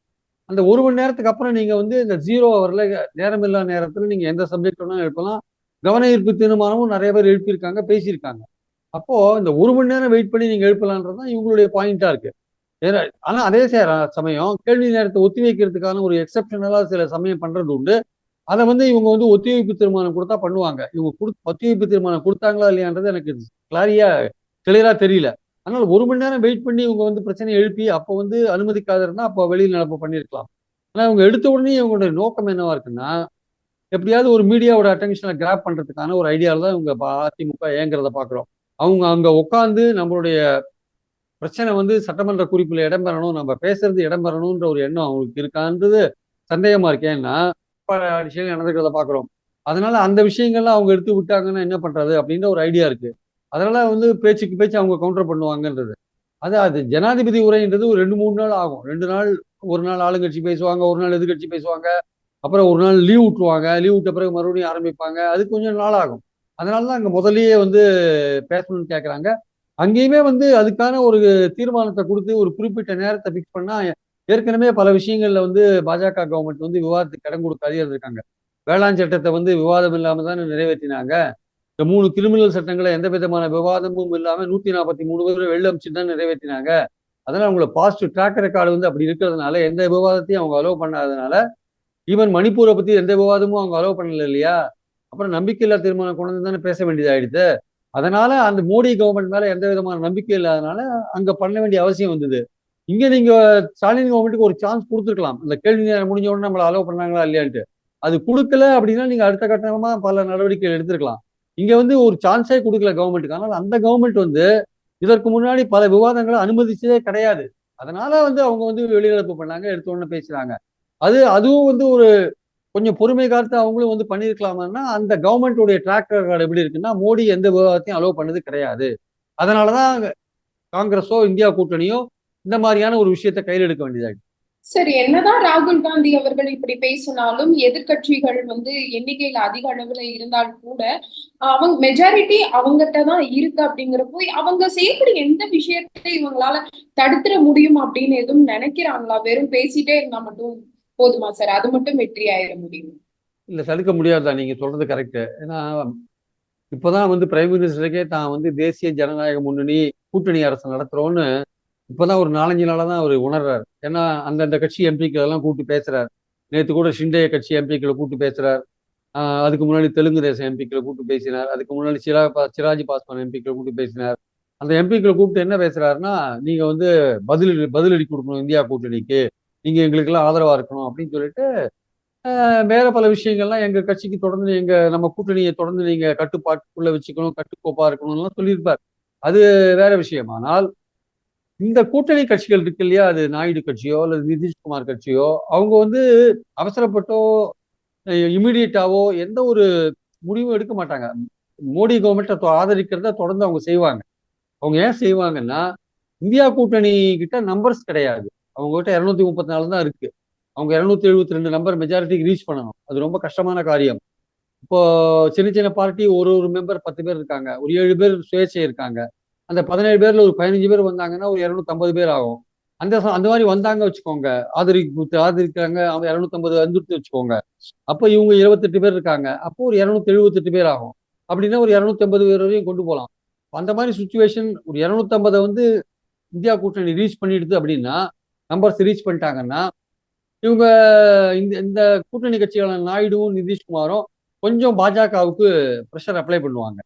அந்த ஒரு மணி நேரத்துக்கு அப்புறம் நீங்கள் வந்து இந்த ஜீரோ ஹவரில் நேரம் இல்லா நீங்கள் எந்த சப்ஜெக்ட் வேணாலும் எழுப்பலாம். கவன ஈர்ப்பு தீர்மானமும் நிறைய பேர் எழுப்பியிருக்காங்க பேசியிருக்காங்க. அப்போது இந்த ஒரு மணி நேரம் வெயிட் பண்ணி நீங்கள் எழுப்பலான்றது தான் இவங்களுடைய பாயிண்ட்டாக இருக்குது ஆனா அதே சமயம் கேள்வி நேரத்தை ஒத்தி வைக்கிறதுக்கான ஒரு எக்ஸப்ஷனலா சில சமயம் பண்றது உண்டு. அதை வந்து இவங்க வந்து ஒத்திவைப்பு தீர்மானம் கொடுத்தா பண்ணுவாங்க. இவங்க கொடு ஒத்திவைப்பு தீர்மானம் கொடுத்தாங்களா இல்லையான்றது எனக்கு கிளாரியா கிளியரா தெரியல. அதனால ஒரு மணி நேரம் வெயிட் பண்ணி இவங்க வந்து பிரச்சனையை எழுப்பி அப்போ வந்து அனுமதிக்காத அப்போ வெளியில் நடப்பு பண்ணியிருக்கலாம். ஆனால் இவங்க எடுத்த உடனே இவங்களுடைய நோக்கம் என்னவா இருக்குன்னா எப்படியாவது ஒரு மீடியாவோட அட்டென்ஷனை கிராப் பண்றதுக்கான ஒரு ஐடியாவில் தான் இவங்க அதிமுக ஏங்குறத பார்க்குறோம். அவங்க அங்கே உட்காந்து நம்மளுடைய பிரச்சனை வந்து சட்டமன்ற குறிப்பில் இடம்பெறணும் நம்ம பேசுறது இடம்பெறணும்ன்ற ஒரு எண்ணம் அவங்களுக்கு இருக்கான்றது சந்தேகமா இருக்கேன்னா பல விஷயங்கள் நடந்துக்கிறத பாக்குறோம். அதனால அந்த விஷயங்கள்லாம் அவங்க எடுத்து விட்டாங்கன்னா என்ன பண்றது அப்படின்ற ஒரு ஐடியா இருக்கு. அதனால வந்து பேச்சுக்கு பேச்சு அவங்க கவுண்டர் பண்ணுவாங்கன்றது. அது அது ஜனாதிபதி உரைன்றது ஒரு ரெண்டு மூணு நாள் ஆகும். ரெண்டு நாள் ஒரு நாள் ஆளுங்கட்சி பேசுவாங்க ஒரு நாள் எதிர்கட்சி பேசுவாங்க. அப்புறம் ஒரு நாள் லீவ் விட்டுருவாங்க. லீவ் விட்ட பிறகு மறுபடியும் ஆரம்பிப்பாங்க. அது கொஞ்சம் நாள் ஆகும். அதனால தான் அங்கே முதல்லயே வந்து பேசணும்னு கேட்குறாங்க அங்கேயுமே வந்து அதுக்கான ஒரு தீர்மானத்தை கொடுத்து ஒரு குறிப்பிட்ட நேரத்தை ஃபிக்ஸ் பண்ணா ஏற்கனவே பல விஷயங்கள்ல வந்து பாஜக கவர்மெண்ட் வந்து விவாதத்துக்கு இடம் கொடுக்காதே இருந்திருக்காங்க. வேளாண் சட்டத்தை வந்து விவாதம் இல்லாம தானே நிறைவேற்றினாங்க. இந்த மூணு கிரிமினல் சட்டங்களை எந்த விதமான விவாதமும் இல்லாம நூத்தி நாற்பத்தி மூணு பேர் வெள்ள அமைச்சு தான் நிறைவேற்றினாங்க. அதனால அவங்கள பாசிட்டிவ் ட்ராக் ரெக்கார்டு வந்து அப்படி இருக்கிறதுனால எந்த விவாதத்தையும் அவங்க அலோவ் பண்ணாதனால ஈவன் மணிப்பூரை பத்தி எந்த விவாதமும் அவங்க அலோவ் பண்ணல இல்லையா? அப்புறம் நம்பிக்கையில்லா தீர்மானம் கொண்டு வந்து தானே பேச வேண்டியதாயிடுது. அதனால அந்த மோடி கவர்மெண்ட் மேல எந்த விதமான நம்பிக்கை இல்லாதனால அங்க பண்ண வேண்டிய அவசியம் வந்தது. இங்க நீங்க ஸ்டாலின் கவர்மெண்ட்டுக்கு ஒரு சான்ஸ் கொடுத்துருக்கலாம். இந்த கேள்வி நேரம் முடிஞ்ச உடனே நம்மளை அலோவ் பண்ணாங்களா இல்லையான்ட்டு. அது கொடுக்கல அப்படின்னா நீங்க அடுத்த கட்டமா பல நடவடிக்கைகள் எடுத்திருக்கலாம். இங்க வந்து ஒரு சான்ஸே கொடுக்கல கவர்மெண்ட்டுக்கு ஆனால் அந்த கவர்மெண்ட் வந்து இதற்கு முன்னாடி பல விவாதங்களை அனுமதிச்சதே கிடையாது. அதனால வந்து அவங்க வந்து வெளிநடப்பு பண்ணாங்க எடுத்த உடனே பேசுறாங்க. அது அதுவும் வந்து ஒரு கொஞ்சம் பொறுமை காத்து அவங்களும் வந்து பண்ணியிருக்கலாமான்னா அந்த கவர்மெண்ட்டுடைய ட்ராக் ரெக்கார்டு எப்படி இருக்குன்னா மோடி எந்த விவாதத்தையும் அலோவ் பண்ணது கிடையாது. அதனாலதான் காங்கிரஸோ இந்தியா கூட்டணியோ இந்த மாதிரியான ஒரு விஷயத்த கையில் எடுக்க வேண்டியதாக சரி என்னதான் ராகுல் காந்தி அவர்கள் இப்படி பேசினாலும் எதிர்க்கட்சிகள் வந்து எண்ணிக்கையில அதிக அளவுல இருந்தால் கூட அவங்க மெஜாரிட்டி அவங்ககிட்ட தான் இருக்கு அப்படிங்கிறப்போ அவங்க செய்யக்கூடிய எந்த விஷயத்தை இவங்களால தடுத்துட முடியும் அப்படின்னு எதுவும் நினைக்கிறாங்களா? வெறும் பேசிட்டே இருந்தா மட்டும். போதுமா சார்? அது மட்டும் வெற்றி ஆயிட முடியும்? இல்ல தடுக்க முடியாதுதான் நீங்க சொல்றது கரெக்ட் ஏன்னா இப்போதான் வந்து பிரைம் மினிஸ்டருக்கே தான் வந்து தேசிய ஜனநாயக முன்னணி கூட்டணி அரசு நடத்துறோன்னு இப்போதான் ஒரு நாலஞ்சு நாளாக தான் அவர் உணர்றாரு. ஏன்னா அந்தந்த கட்சி எம்பிக்கள் எல்லாம் கூப்பிட்டு பேசுறாரு. நேற்று கூட ஷிண்டே கட்சி எம்பிக்களை கூப்பிட்டு பேசுறாரு. ஆஹ் அதுக்கு முன்னாடி தெலுங்கு தேசம் எம்பிக்களை கூப்பிட்டு பேசினார். அதுக்கு முன்னாடி சிரா பா- சிராஜ் பாஸ்வான் எம்பிக்களை கூப்பிட்டு பேசினார். அந்த எம்பிக்களை கூப்பிட்டு என்ன பேசுறாருன்னா நீங்க வந்து பதில் பதிலடி கொடுக்கணும் இந்தியா கூட்டணிக்கு. நீங்க எங்களுக்கெல்லாம் ஆதரவா இருக்கணும் அப்படின்னு சொல்லிட்டு ஆஹ் வேற பல விஷயங்கள்லாம் எங்க கட்சிக்கு தொடர்ந்து எங்க நம்ம கூட்டணியை தொடர்ந்து நீங்க கட்டுப்பாட்டுக்குள்ள வச்சுக்கணும் கட்டுக்கோப்பா இருக்கணும்லாம் சொல்லியிருப்பார். அது வேற விஷயம். ஆனால் இந்த கூட்டணி கட்சிகள் இருக்கு இல்லையா? அது நாயுடு கட்சியோ அல்லது நிதிஷ்குமார் கட்சியோ அவங்க வந்து அவசரப்பட்டோ இமீடியட்டாவோ எந்த ஒரு முடிவும் எடுக்க மாட்டாங்க. மோடி கவர்மெண்ட்டை ஆதரிக்கிறத தொடர்ந்து அவங்க செய்வாங்க. அவங்க ஏன் செய்வாங்கன்னா இந்தியா கூட்டணி கிட்ட நம்பர்ஸ் கிடையாது. அவங்ககிட்ட இரநூத்தி முப்பத்தி நாலு தான் இருக்கு. அவங்க இரநூத்தி எழுபத்தி ரெண்டு நம்பர் மெஜாரிட்டிக்கு ரீச் பண்ணணும். அது ரொம்ப கஷ்டமான காரியம். இப்போ சின்ன சின்ன பார்ட்டி ஒரு ஒரு மெம்பர் பத்து பேர் இருக்காங்க. ஒரு ஏழு பேர் சுயேட்சை இருக்காங்க. அந்த பதினேழு பேர்ல ஒரு பதினஞ்சு பேர் வந்தாங்கன்னா ஒரு இரநூத்தம்பது பேர் ஆகும். அந்த அந்த மாதிரி வந்தாங்க வச்சுக்கோங்க. ஆதரி ஆதரிக்கிறாங்க. அவங்க இரநூத்தம்பது வந்துட்டு வச்சுக்கோங்க. அப்போ இவங்க இருபத்தெட்டு பேர் இருக்காங்க. அப்போ ஒரு இரநூத்தி எழுபத்தெட்டு பேர் ஆகும். அப்படின்னா ஒரு இரநூத்தி ஐம்பது பேர் வரையும் கொண்டு போகலாம். அந்த மாதிரி சுச்சுவேஷன் ஒரு இரநூத்தம்பதை வந்து இந்தியா கூட்டணி ரீச் பண்ணிடுது அப்படின்னா நம்பர்ஸ் ரீச் பண்ணிட்டாங்கன்னா இவங்க இந்த இந்த கூட்டணி கட்சிகளான நாயுடுவும் நிதிஷ்குமாரும் கொஞ்சம் பாஜகவுக்கு ப்ரெஷர் அப்ளை பண்ணுவாங்க.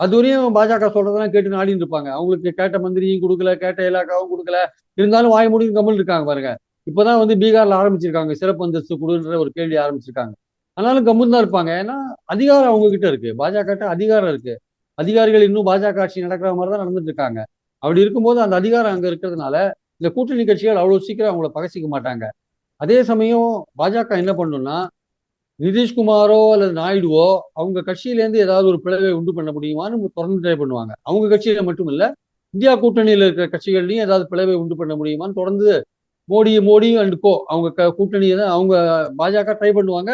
அது வரையும் பாஜக சொல்றதெல்லாம் கேட்டு நாடின்னு இருப்பாங்க. அவங்களுக்கு கேட்ட மந்திரியும் கொடுக்கல கேட்ட இலாக்காவும் கொடுக்கல. இருந்தாலும் வாய் முடியும் கமல் இருக்காங்க பாருங்க. இப்போதான் வந்து பீகார்ல ஆரம்பிச்சிருக்காங்க. சிறப்பு அந்தஸ்து கொடுன்ற ஒரு கேள்வி ஆரம்பிச்சிருக்காங்க. ஆனாலும் கம்முன்னு தான் இருப்பாங்க. ஏன்னா அதிகாரம் அவங்க கிட்ட இருக்கு. பாஜக கிட்ட அதிகாரம் இருக்கு. அதிகாரிகள் இன்னும் பாஜக ஆட்சி நடக்கிற மாதிரி தான் நடந்துட்டு இருக்காங்க. அப்படி இருக்கும்போது அந்த அதிகாரம் அங்க இருக்கிறதுனால இந்த கூட்டணி கட்சிகள் அவ்வளோ சீக்கிரம் அவங்கள பகசிக்க மாட்டாங்க. அதே சமயம் பாஜக என்ன பண்ணும்னா நிதிஷ்குமாரோ அல்லது நாயுடுவோ அவங்க கட்சியிலேருந்து ஏதாவது ஒரு பிளவை உண்டு பண்ண முடியுமான்னு தொடர்ந்து ட்ரை பண்ணுவாங்க. அவங்க கட்சியில மட்டும் இல்லை இந்தியா கூட்டணியில் இருக்கிற கட்சிகள்லையும் ஏதாவது பிளவை உண்டு பண்ண முடியுமான்னு தொடர்ந்து மோடி மோடி அண்ட் கோ அவங்க க- கூட்டணியை தான் அவங்க பாஜக ட்ரை பண்ணுவாங்க.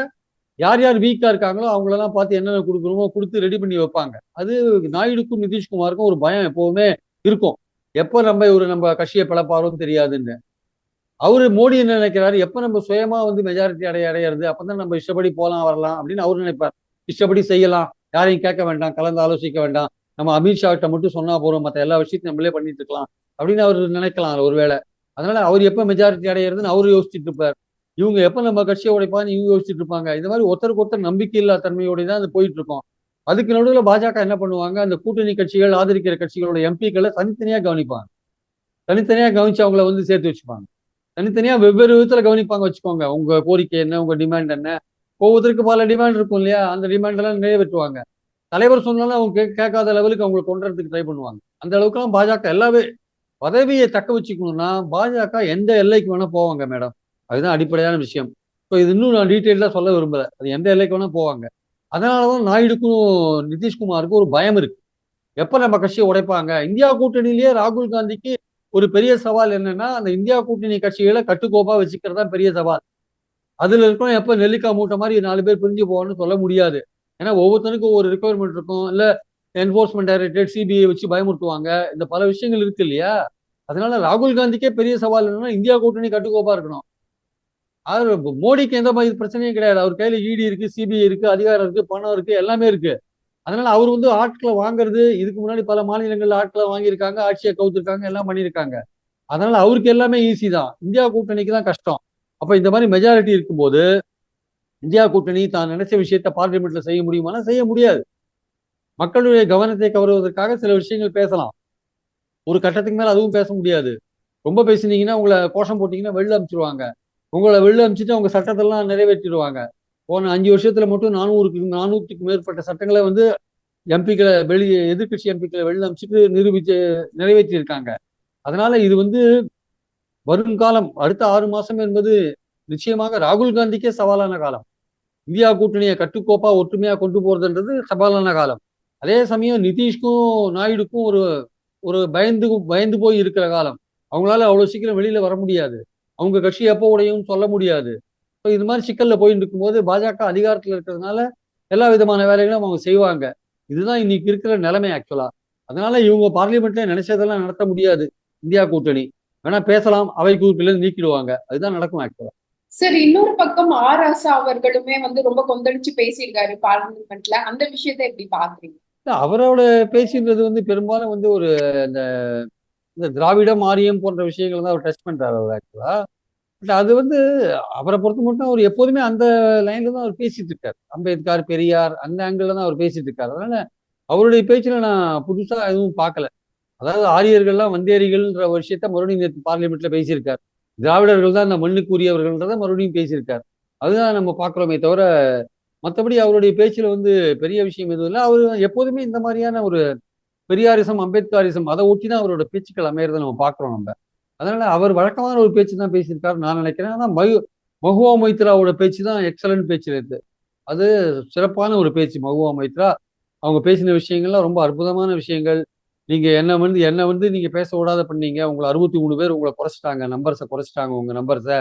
யார் யார் வீக்காக இருக்காங்களோ அவங்களெல்லாம் பார்த்து என்னென்ன கொடுக்குறோமோ கொடுத்து ரெடி பண்ணி வைப்பாங்க. அது நாயுடுக்கும் நிதிஷ்குமாருக்கும் ஒரு பயம் எப்போவுமே இருக்கும். எப்போ நம்ம இவரு நம்ம கட்சியை பிளப்பாரோன்னு தெரியாதுன்னு. அவரு மோடி என்ன நினைக்கிறாரு எப்போ நம்ம சுயமா வந்து மெஜாரிட்டி அடைய அடையிறது அப்பதான் நம்ம இஷ்டப்படி போகலாம் வரலாம் அப்படின்னு அவரு நினைப்பார். இஷ்டப்படி செய்யலாம் யாரையும் கேட்க வேண்டாம் கலந்து ஆலோசிக்க வேண்டாம். நம்ம அமித்ஷா கிட்ட மட்டும் சொன்னா போறோம் மற்ற எல்லா விஷயத்தையும் நம்மளே பண்ணிட்டு இருக்கலாம் அப்படின்னு அவர் நினைக்கலாம் ஒருவேளை அதனால அவர் எப்போ மெஜாரிட்டி அடையிறதுன்னு அவரு யோசிச்சுட்டு இருப்பார். இவங்க எப்போ நம்ம கட்சியை உடைப்பான்னு இவங்க யோசிச்சுட்டு இருப்பாங்க. இந்த மாதிரி ஒருத்தருக்கு ஒருத்தர் நம்பிக்கை இல்லா தன்மையோட தான் அது போயிட்டு இருக்கோம். அதுக்கு நடுவில் பாஜக என்ன பண்ணுவாங்க? அந்த கூட்டணி கட்சிகள் ஆதரிக்கிற கட்சிகளோட எம்பிக்களை தனித்தனியாக கவனிப்பாங்க. தனித்தனியாக கவனிச்சு அவங்கள வந்து சேர்த்து வச்சுப்பாங்க. தனித்தனியாக வெவ்வேறு விதத்தில் கவனிப்பாங்க வச்சுக்கோங்க. உங்க கோரிக்கை என்ன? உங்க டிமாண்ட் என்ன? ஒவ்வொருத்தருக்கு பல டிமாண்ட் இருக்கும் இல்லையா? அந்த டிமாண்ட் எல்லாம் நிறைவேற்றுவாங்க தலைவர் சொன்னாலும் அவங்க கேட்காத லெவலுக்கு அவங்களை கொண்டு வரதுக்கு ட்ரை பண்ணுவாங்க. அந்த அளவுக்குலாம் பாஜக எல்லாமே பதவியை தக்க வச்சுக்கணும்னா பாஜக எந்த எல்லைக்கு வேணா போவாங்க மேடம். அதுதான் அடிப்படையான விஷயம். இப்போ இது இன்னும் நான் டீட்டெயிலாக சொல்ல விரும்பல. அது எந்த எல்லைக்கு வேணா போவாங்க. அதனாலதான் நாயுடுக்கும் நிதிஷ்குமாருக்கும் ஒரு பயம் இருக்கு. எப்ப நம்ம கட்சியை உடைப்பாங்க? இந்தியா கூட்டணியிலேயே ராகுல் காந்திக்கு ஒரு பெரிய சவால் என்னன்னா அந்த இந்தியா கூட்டணி கட்சிகளை கட்டுக்கோப்பா வச்சுக்கிறது தான் பெரிய சவால். அதுல இருக்கணும் எப்ப நெல்லிக்காய் மூட்டை மாதிரி நாலு பேர் பிரிஞ்சு போகணும்னு சொல்ல முடியாது. ஏன்னா ஒவ்வொருத்தனுக்கும் ஒரு ரெக்குவயர்மெண்ட் இருக்கும். இல்ல என்போர்ஸ்மெண்ட் டைரக்டரேட் சிபிஐ வச்சு பயமுறுத்துவாங்க. இந்த பல விஷயங்கள் இருக்கு இல்லையா? அதனால ராகுல் காந்திக்கே பெரிய சவால் என்னன்னா இந்தியா கூட்டணி கட்டுக்கோப்பா இருக்கணும். அது மோடிக்கு எந்த மாதிரி பிரச்சனையும் கிடையாது. அவர் கையில இடி இருக்கு சிபிஐ இருக்கு அதிகாரம் இருக்கு பணம் இருக்கு எல்லாமே இருக்கு. அதனால அவர் வந்து ஆட்களை வாங்குறது இதுக்கு முன்னாடி பல மாநிலங்கள்ல ஆட்களை வாங்கியிருக்காங்க ஆட்சியை கவுத்துருக்காங்க எல்லாம் பண்ணியிருக்காங்க. அதனால அவருக்கு எல்லாமே ஈஸி தான். இந்தியா கூட்டணிக்கு தான் கஷ்டம். அப்ப இந்த மாதிரி மெஜாரிட்டி இருக்கும்போது இந்தியா கூட்டணி தான் நினைச்ச விஷயத்த பார்லிமெண்ட்ல செய்ய முடியுமானா செய்ய முடியாது. மக்களுடைய கவனத்தை கவருவதற்காக சில விஷயங்கள் பேசலாம். ஒரு கட்டத்துக்கு மேல அதுவும் பேச முடியாது. ரொம்ப பேசினீங்கன்னா உங்களை கோஷம் போட்டீங்கன்னா வெளில அனுப்பிச்சிருவாங்க. உங்களை வெளில அமிச்சுட்டு அவங்க சட்டத்தெல்லாம் நிறைவேற்றிடுவாங்க. போன அஞ்சு வருஷத்துல மட்டும் நானூறுக்கு நானூற்றுக்கு மேற்பட்ட சட்டங்களை வந்து எம்பிக்களை வெளி எதிர்க்கட்சி எம்பிக்களை வெளில அமிச்சுட்டு நிரூபிச்சு நிறைவேற்றியிருக்காங்க. அதனால இது வந்து வருங்காலம் அடுத்த ஆறு மாசம் என்பது நிச்சயமாக ராகுல் காந்திக்கே சவாலான காலம். இந்தியா கூட்டணியை கட்டுக்கோப்பா ஒற்றுமையா கொண்டு போறதுன்றது சவாலான காலம். அதே சமயம் நிதிஷ்க்கும் நாயுடுக்கும் ஒரு ஒரு பயந்து பயந்து போய் இருக்கிற காலம். அவங்களால அவ்வளவு சீக்கிரம் வெளியில வர முடியாது. அவங்க கட்சி எப்போ உடையும் சொல்ல முடியாது. ஸோ இது மாதிரி சிக்கல்ல போயிட்டு இருக்கும்போது பாஜக அதிகாரத்துல இருக்கிறதுனால எல்லா விதமான வேலைகளும் அவங்க செய்வாங்க. இதுதான் இன்னைக்கு இருக்கிற நிலைமை ஆக்சுவலா அதனால இவங்க பார்லிமெண்ட்ல நினைச்சதெல்லாம் நடத்த முடியாது. இந்தியா கூட்டணி. வேணா பேசலாம். அவை குறிப்பில இருந்து நீக்கிடுவாங்க. அதுதான் நடக்கும் ஆக்சுவலா சார் இன்னொரு பக்கம் ஆர் ஆசா அவர்களுமே வந்து ரொம்ப கொந்தளிச்சு பேசியிருக்காரு பார்லிமெண்ட்ல அந்த விஷயத்தை எப்படி பாக்குறீங்க அவரோட பேச்சுன்றது வந்து பெரும்பாலும் வந்து ஒரு இந்த இந்த திராவிடம் ஆரியம் போன்ற விஷயங்கள் தான் அவர் டச் பண்றாரு அவர் ஆக்சுவலா பட் அது வந்து அவரை பொறுத்த மட்டும் அவர் எப்போதுமே அந்த லைன்ல தான் அவர் பேசிட்டு இருக்காரு. அம்பேத்கர் பெரியார் அந்த ஆங்கிள் தான் அவர் பேசிட்டு இருக்காரு. அதனால அவருடைய பேச்சுல நான் புதுசா எதுவும் பார்க்கல. அதாவது ஆரியர்கள்லாம் வந்தேரிகள்ன்ற ஒரு விஷயத்த மறுபடியும் நேற்று பார்லிமெண்ட்ல பேசியிருக்காரு. திராவிடர்கள் தான் நான் மண்ணுக்கு உரியவர்கள்ன்றத மறுபடியும் பேசியிருக்காரு. அதுதான் நம்ம பார்க்குறோமே தவிர மற்றபடி அவருடைய பேச்சுல வந்து பெரிய விஷயம் எதுவும் இல்லை. அவர் எப்போதுமே இந்த மாதிரியான ஒரு பெரியாரிசம் அம்பேத்கரிசம் அதை ஒட்டி தான் அவரோட பேச்சுக்கள் அமையறதை நம்ம பார்க்குறோம் நம்ம. அதனால அவர் வழக்கமான ஒரு பேச்சு தான் பேசியிருக்காரு நான் நினைக்கிறேன். ஆனால் மகு மகுவா மைத்ராவோட பேச்சு தான் எக்ஸலன்ட் பேச்சு இருக்கு அது சிறப்பான ஒரு பேச்சு மகுவா மைத்ரா அவங்க பேசின விஷயங்கள்லாம் ரொம்ப அற்புதமான விஷயங்கள். நீங்க என்ன வந்து என்ன வந்து நீங்க பேச விடாத பண்ணீங்க. உங்களை அறுபத்தி மூணு பேர் உங்களை குறைச்சிட்டாங்க. நம்பர்ஸை குறைச்சிட்டாங்க உங்க நம்பர்ஸை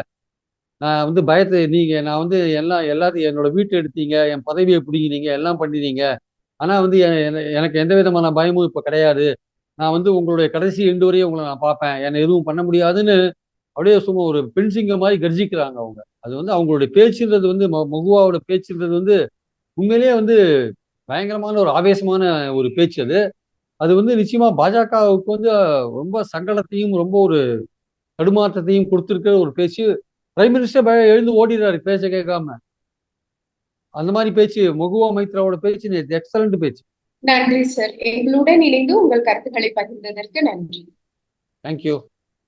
நான் வந்து பயத்தை நீங்க நான் வந்து எல்லாம் எல்லாத்தையும் என்னோட வீட்டை எடுத்தீங்க. என் பதவியை பிடிங்கினீங்க. எல்லாம் பண்ணினீங்க. ஆனால் வந்து எனக்கு எந்த விதமான பயமும் இப்போ கிடையாது. நான் வந்து உங்களுடைய கடைசி எண்டு வரையும் உங்களை நான் பார்ப்பேன். என்னை எதுவும் பண்ண முடியாதுன்னு அப்படியே சும்மா ஒரு பெண் சிங்கம் மாதிரி கர்ஜிக்கிறாங்க அவங்க. அது வந்து அவங்களுடைய பேச்சுன்றது வந்து ம- மகுவாவோட பேச்சுன்றது வந்து உண்மையிலேயே வந்து பயங்கரமான ஒரு ஆவேசமான ஒரு பேச்சு அது. அது வந்து நிச்சயமா பாஜகவுக்கு வந்து ரொம்ப சங்கடத்தையும் ரொம்ப ஒரு தடுமாற்றத்தையும் கொடுத்துருக்கிற ஒரு பேச்சு. பிரைம் மினிஸ்டர் எழுந்து ஓடிடுறாரு பேச்ச கேட்காம. அந்த மாதிரி பேச்சு மகுவா மைத்ராவோட பேச்சு எக்ஸலண்ட் பேச்சு. நன்றி சார் எங்களுடன் இணைந்து உங்கள் கருத்துக்களை பகிர்ந்ததற்கு நன்றி. தேங்க்யூ